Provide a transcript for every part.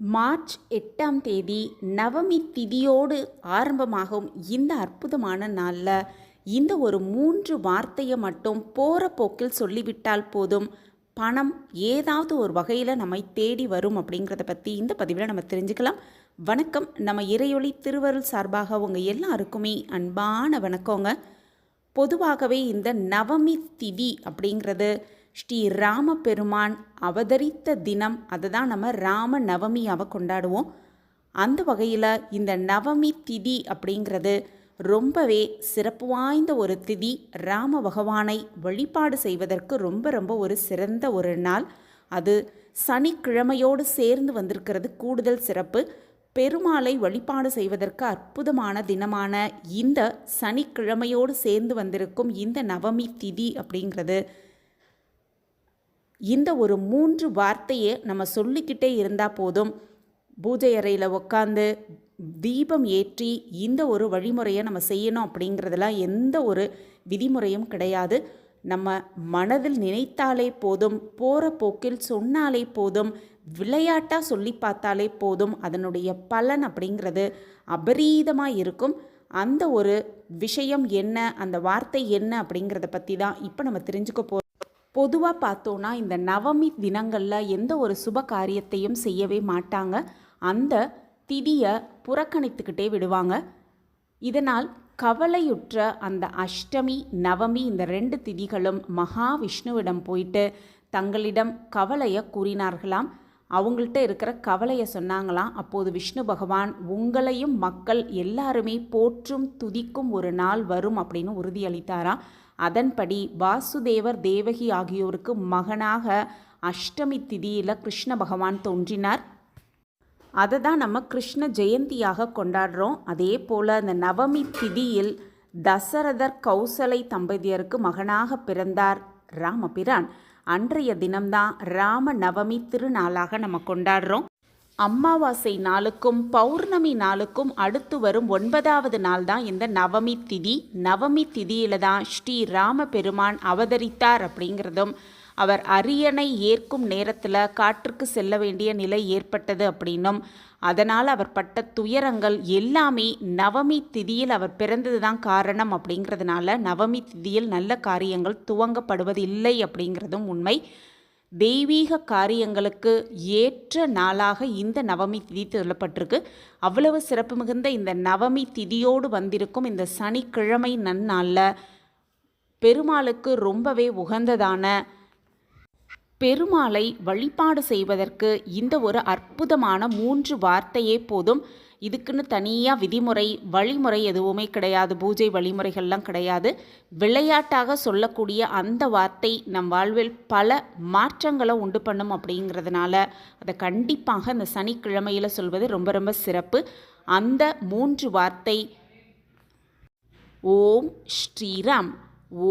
March எட்டாம் தேதி நவமி திதியோடு ஆரம்பமாகும் இந்த அற்புதமான நாளில் இந்த ஒரு மூன்று வார்த்தையை மட்டும் போகிற போக்கில் சொல்லிவிட்டால் போதும். பணம் ஏதாவது ஒரு வகையில் நம்மை தேடி வரும் அப்படிங்கிறத பற்றி இந்த பதிவில் நம்ம தெரிஞ்சுக்கலாம். வணக்கம். நம்ம இறையொளி திருவருள் சார்பாக உங்கள் எல்லாருக்குமே அன்பான வணக்கங்க. பொதுவாகவே இந்த நவமி திதி அப்படிங்கிறது ஸ்ரீ ராம பெருமான் அவதரித்த தினம். அதை தான் நம்ம ராம நவமியாவை கொண்டாடுவோம். அந்த வகையில் இந்த நவமி திதி அப்படிங்கிறது ரொம்பவே சிறப்பு வாய்ந்த ஒரு திதி. ராம பகவானை வழிபாடு செய்வதற்கு ரொம்ப ரொம்ப ஒரு சிறந்த ஒரு நாள். அது சனிக்கிழமையோடு சேர்ந்து வந்திருக்கிறது கூடுதல் சிறப்பு. பெருமாளை வழிபாடு செய்வதற்கு அற்புதமான தினமான இந்த சனிக்கிழமையோடு சேர்ந்து வந்திருக்கும் இந்த நவமி திதி அப்படிங்கிறது இந்த ஒரு மூன்று வார்த்தையை நம்ம சொல்லிக்கிட்டே இருந்தால் போதும். பூஜை அறையில் உட்காந்து தீபம் ஏற்றி இந்த ஒரு வழிமுறையை நம்ம செய்யணும் அப்படிங்கிறதுலாம் எந்த ஒரு விதிமுறையும் கிடையாது. நம்ம மனதில் நினைத்தாலே போதும் போகிற போக்கில் சொன்னாலே போதும் விளையாட்டாக சொல்லி பார்த்தாலே போதும் அதனுடைய பலன் அப்படிங்கிறது அபரீதமாக இருக்கும். அந்த ஒரு விஷயம் என்ன அந்த வார்த்தை என்ன அப்படிங்கிறத பற்றி தான் இப்போ நம்ம தெரிஞ்சுக்க போகிறோம் பொதுவாக பார்த்தோன்னா இந்த நவமி தினங்களில் எந்த ஒரு சுப காரியத்தையும் செய்யவே மாட்டாங்க. அந்த திதியை புறக்கணித்துக்கிட்டே விடுவாங்க. இதனால் கவலையுற்ற அந்த அஷ்டமி நவமி இந்த ரெண்டு திதிகளும் மகாவிஷ்ணுவிடம் போயிட்டு தங்களிடம் கவலையை கூறினார்களாம். அவங்கள்ட்ட இருக்கிற கவலையை சொன்னாங்களாம். அப்போது விஷ்ணு பகவான் உங்களையும் மக்கள் எல்லாருமே போற்றும் துதிக்கும் ஒரு நாள் வரும் அப்படின்னு உறுதியளித்தாராம். அதன்படி வாசுதேவர் தேவகி ஆகியோருக்கு மகனாக அஷ்டமி திதியில் கிருஷ்ண பகவான் தோன்றினார். அதை தான் நம்ம கிருஷ்ண ஜெயந்தியாக கொண்டாடுறோம். அதே போல் அந்த நவமி திதியில் தசரதர் கௌசலை தம்பதியருக்கு மகனாக பிறந்தார் ராமபிரான். அன்றைய தினம்தான் ராம நவமி திருநாளாக நம்ம கொண்டாடுறோம். அமாவாசை நாளுக்கும் பௌர்ணமி நாளுக்கும் அடுத்து வரும் ஒன்பதாவது நாள் தான் இந்த நவமி திதி. நவமி திதியில தான் ஸ்ரீ ராம பெருமான் அவதரித்தார் அப்படிங்கிறதும் அவர் அரியணை ஏற்கும் நேரத்தில் காற்றுக்கு செல்ல வேண்டிய நிலை ஏற்பட்டது அப்படின்னும் அதனால் அவர் பட்ட துயரங்கள் எல்லாமே நவமி திதியில் அவர் பிறந்தது தான் காரணம் அப்படிங்கிறதுனால நவமி திதியில் நல்ல காரியங்கள் துவங்கப்படுவதில்லை அப்படிங்கிறதும் உண்மை. தெய்வீக காரியங்களுக்கு ஏற்ற நாளாக இந்த நவமி திதி சொல்லப்பட்டிருக்கு. அவ்வளவு சிறப்பு மிகுந்த இந்த நவமி திதியோடு வந்திருக்கும் இந்த சனிக்கிழமை நன்னாளில் பெருமாளுக்கு ரொம்பவே உகந்ததான பெருமாளை வழிபாடு செய்வதற்கு இந்த ஒரு அற்புதமான மூன்று வார்த்தையே போதும். இதுக்குன்னு தனியாக விதிமுறை வழிமுறை எதுவுமே கிடையாது. பூஜை வழிமுறைகள்லாம் கிடையாது. விளையாட்டாக சொல்லக்கூடிய அந்த வார்த்தை நம் வாழ்வில் பல மாற்றங்களை உண்டு பண்ணும் அப்படிங்கிறதுனால அதை கண்டிப்பாக இந்த சனிக்கிழமையில் சொல்வது ரொம்ப ரொம்ப சிறப்பு. அந்த மூன்று வார்த்தை ஓம் ஸ்ரீராம்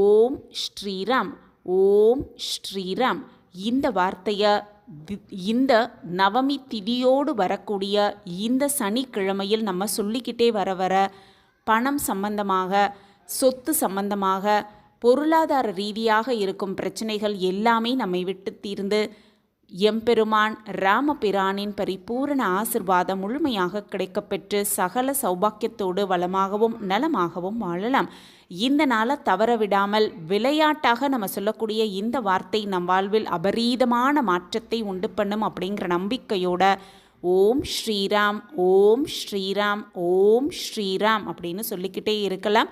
ஓம் ஸ்ரீராம் ஓம் ஸ்ரீராம். இந்த வார்த்தையை இந்த நவமி திதியோடு வரக்கூடிய இந்த சனிக்கிழமையில் நம்ம சொல்லிக்கிட்டே வர வர பணம் சம்பந்தமாக சொத்து சம்பந்தமாக பொருளாதார ரீதியாக இருக்கும் பிரச்சனைகள் எல்லாமே நம்மை விட்டு தீர்ந்து எம்பெருமான் ராமபிரானின் பரிபூரண ஆசிர்வாதம் முழுமையாக கிடைக்கப்பெற்று சகல சௌபாக்கியத்தோடு வளமாகவும் நலமாகவும் வாழலாம். இந்த நாளை தவற விடாமல் விளையாட்டாக நம்ம சொல்லக்கூடிய இந்த வார்த்தை நம் வாழ்வில் அபரீதமான மாற்றத்தை உண்டு பண்ணும் அப்படிங்கிற நம்பிக்கையோட ஓம் ஸ்ரீராம் ஓம் ஸ்ரீராம் ஓம் ஸ்ரீராம் அப்படின்னு சொல்லிக்கிட்டே இருக்கலாம்.